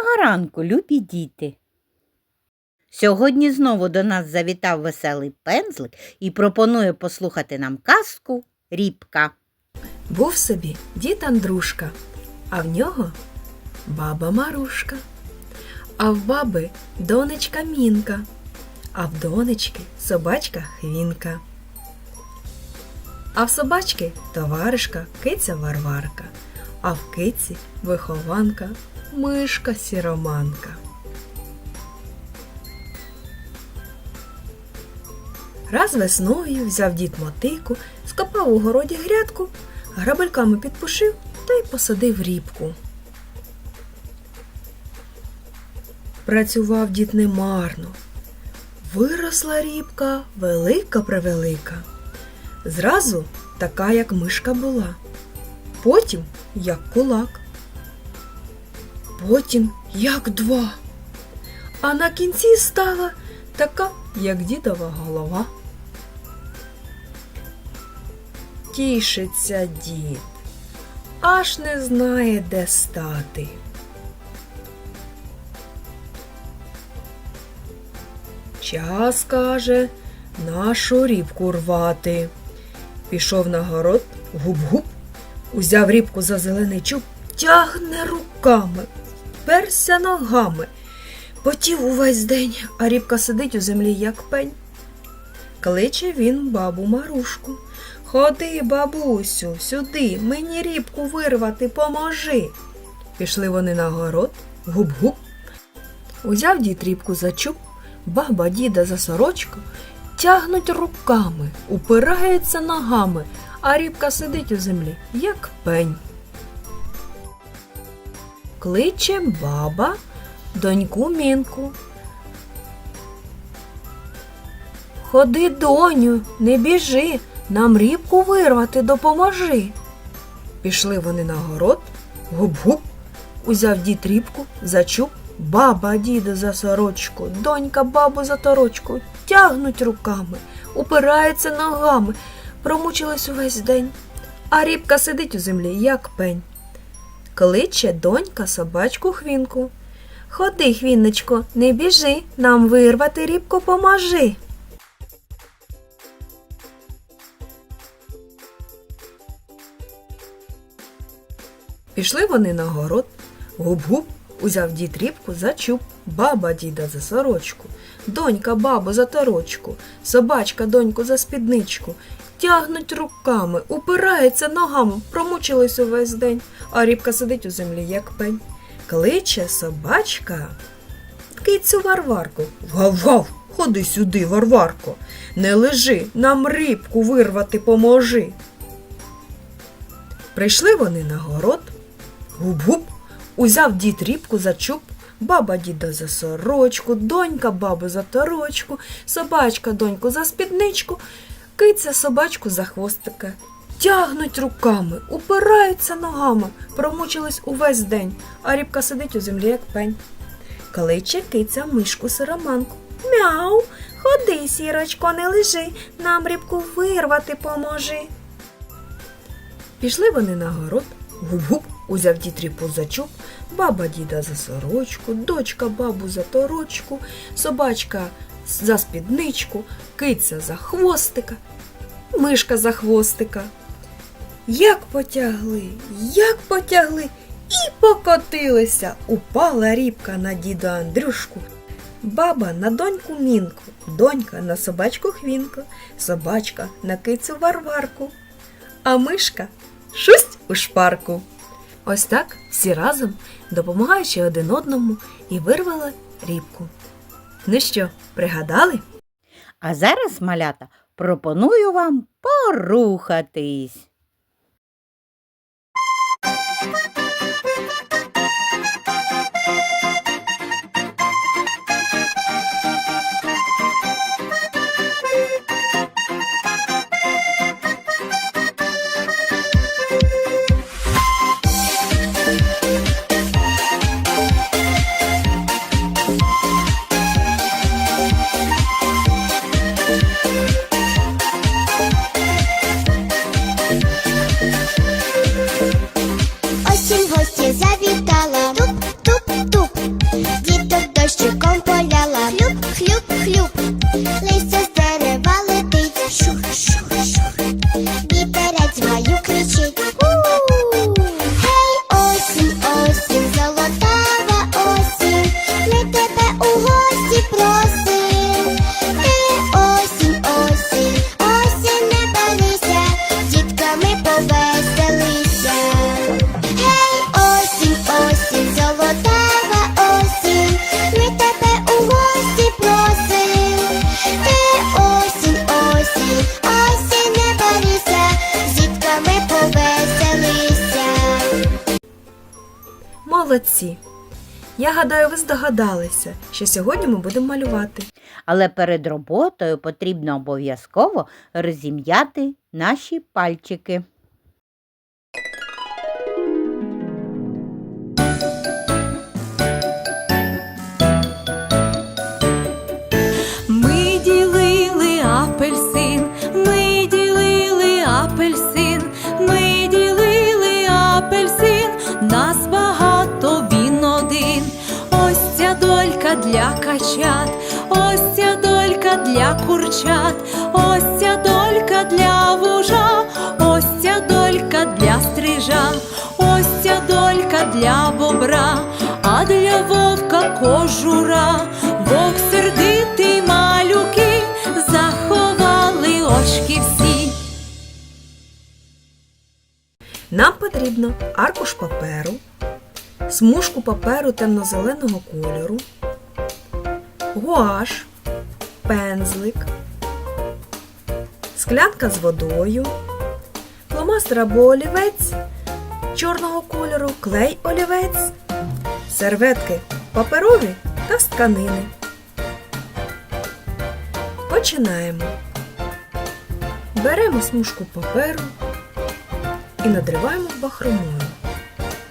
Доброго ранку, любі діти! Сьогодні знову до нас завітав веселий пензлик і пропонує послухати нам казку Рібка. Був собі дід Андрушка, а в нього баба Марушка, а в баби донечка Мінка, а в донечки собачка Хвінка. А в собачки товаришка киця Варварка, а в киці вихованка мишка сіроманка. Раз весною взяв дід мотику, скопав у городі грядку, грабельками підпушив та й посадив рібку. Працював дід немарно. Виросла рібка велика превелика. Зразу така, як мишка була, потім як кулак, потім як два. А на кінці стала така, як дідова голова. Тішиться дід, аж не знає, де стати. Час каже, нашу рібку рвати. Пішов на город, гуп-гуп, узяв рібку за зелений чуб, тягне руками, перся ногами. Потів увесь день, а рібка сидить у землі, як пень. Кличе він бабу Марушку. Ходи, бабусю, сюди, мені рібку вирвати, поможи. Пішли вони на город, гуп-гуп. Узяв дід рібку за чуб, баба діда за сорочку, тягнуть руками, упираються ногами, а рібка сидить у землі, як пень. Кличе баба доньку мінку. Ходи, доню, не біжи, нам рібку вирвати допоможи. Пішли вони на город, гуп-гуп, узяв дід рібку за чуб, баба діда за сорочку, донька бабу за торочку, тягнуть руками, упираються ногами, промучилась увесь день, а рібка сидить у землі, як пень. Кличе донька собачку хвінку. Ходи, хвінничко, не біжи, нам вирвати рібку поможи. Пішли вони на город, гуп-гуп, узяв дід рібку за чуб, баба діда за сорочку, донька бабу за торочку, собачка доньку за спідничку. Тягнуть руками, упирається ногами, промучились увесь день, а рібка сидить у землі, як пень. Кличе собачка кицю Варварку. Гав-гав, ходи сюди, Варварко. Не лежи, нам рибку вирвати поможи. Прийшли вони на город. Гуп-гуп, узяв дід рібку за чуб, баба діда за сорочку, донька бабу за торочку, собачка доньку за спідничку, киця собачку за хвостика. Тягнуть руками, упираються ногами, промучились увесь день, а рібка сидить у землі, як пень. Кличе киця мишку сироманку. Мяу, ходи, сірочко, не лежи, нам рібку вирвати поможи. Пішли вони на город, гуп-гуп, узяв за чуб, баба діда за сорочку, дочка бабу за торочку, собачка за спідничку, киця за хвостика, мишка за хвостика. Як потягли, як потягли і покотилися. Упала рібка на діда Андрюшку, баба на доньку мінку, донька на собачку хвінку, собачка на кицю варварку, а мишка шусть у шпарку. Ось так всі разом, допомагаючи один одному, і вирвали рібку. Ну що, пригадали? А зараз, малята, пропоную вам порухатись. Молодці! Я гадаю, ви здогадалися, що сьогодні ми будемо малювати. Але перед роботою потрібно обов'язково розім'яти наші пальчики. Для курчат, ось ця долька для вужа, ось ця долька для стрижа, ось ця долька для бобра, а для вовка кожура, вовк сердитий малюки, заховали очки всі. Нам потрібно аркуш паперу, смужку паперу темно-зеленого кольору, гуаш, пензлик, склянка з водою, фломастер або олівець чорного кольору, клей олівець, серветки паперові та з тканини. Починаємо. Беремо смужку паперу і надриваємо бахромою.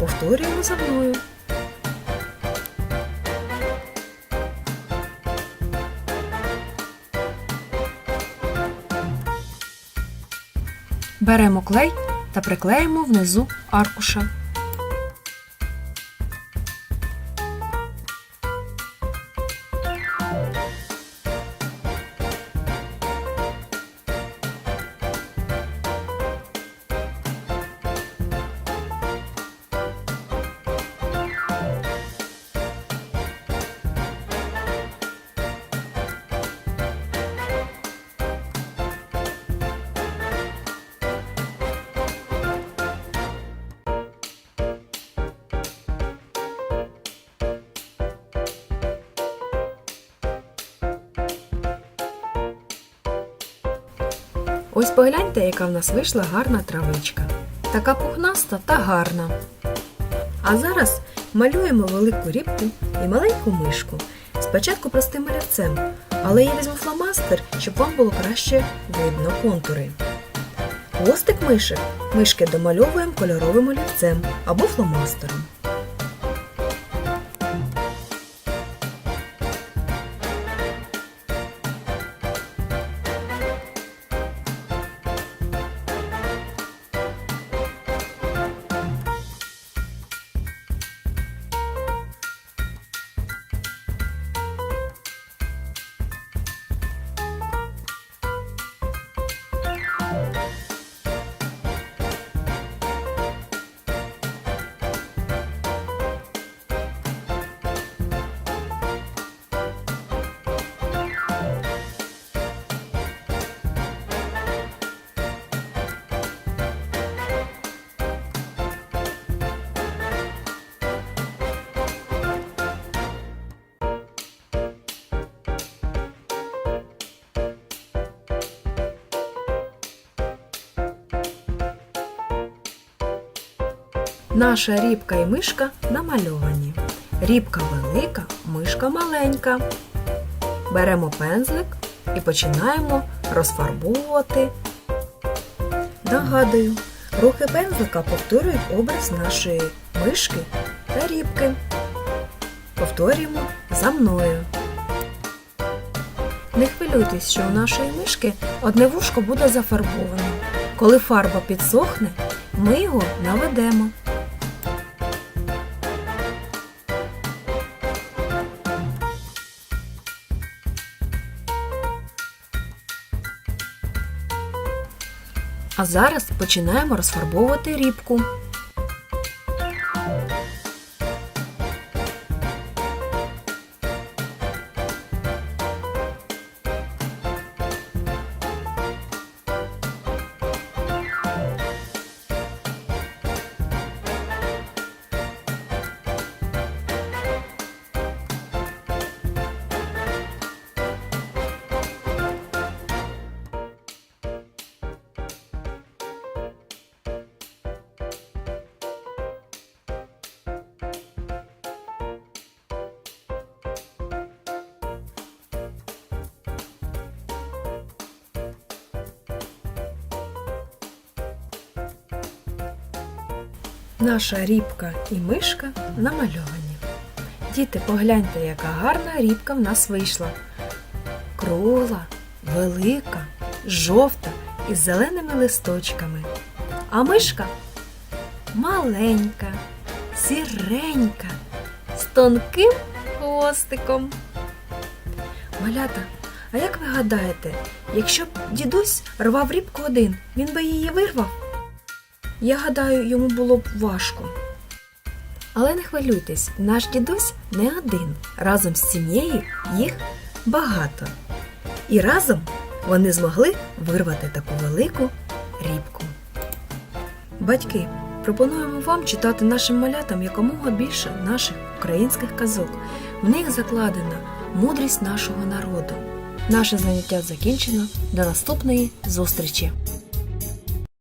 Повторюємо за мною. Беремо клей та приклеїмо внизу аркуша. Ось погляньте, яка в нас вийшла гарна травичка. Така пухнаста та гарна. А зараз малюємо велику рібку і маленьку мишку. Спочатку простим олівцем, але я візьму фломастер, щоб вам було краще видно контури. Хвостик мишек мишки домальовуємо кольоровим олівцем або фломастером. Наша рібка і мишка намальовані. Рібка велика, мишка маленька. Беремо пензлик і починаємо розфарбовувати. Нагадую, рухи пензлика повторюють образ нашої мишки та рібки. Повторюємо за мною. Не хвилюйтесь, що у нашої мишки одне вушко буде зафарбоване. Коли фарба підсохне, ми його наведемо. А зараз починаємо розфарбовувати рібку. Наша рібка і мишка намальовані. Діти, погляньте, яка гарна рібка в нас вийшла. Кругла, велика, жовта із зеленими листочками. А мишка маленька, сіренька, з тонким хвостиком. Малята, а як ви гадаєте, якщо б дідусь рвав рібку один, він би її вирвав? Я гадаю, йому було б важко. Але не хвилюйтесь, наш дідусь не один. Разом з сім'єю їх багато. І разом вони змогли вирвати таку велику рібку. Батьки, пропонуємо вам читати нашим малятам якомога більше наших українських казок. В них закладена мудрість нашого народу. Наше заняття закінчено. До наступної зустрічі!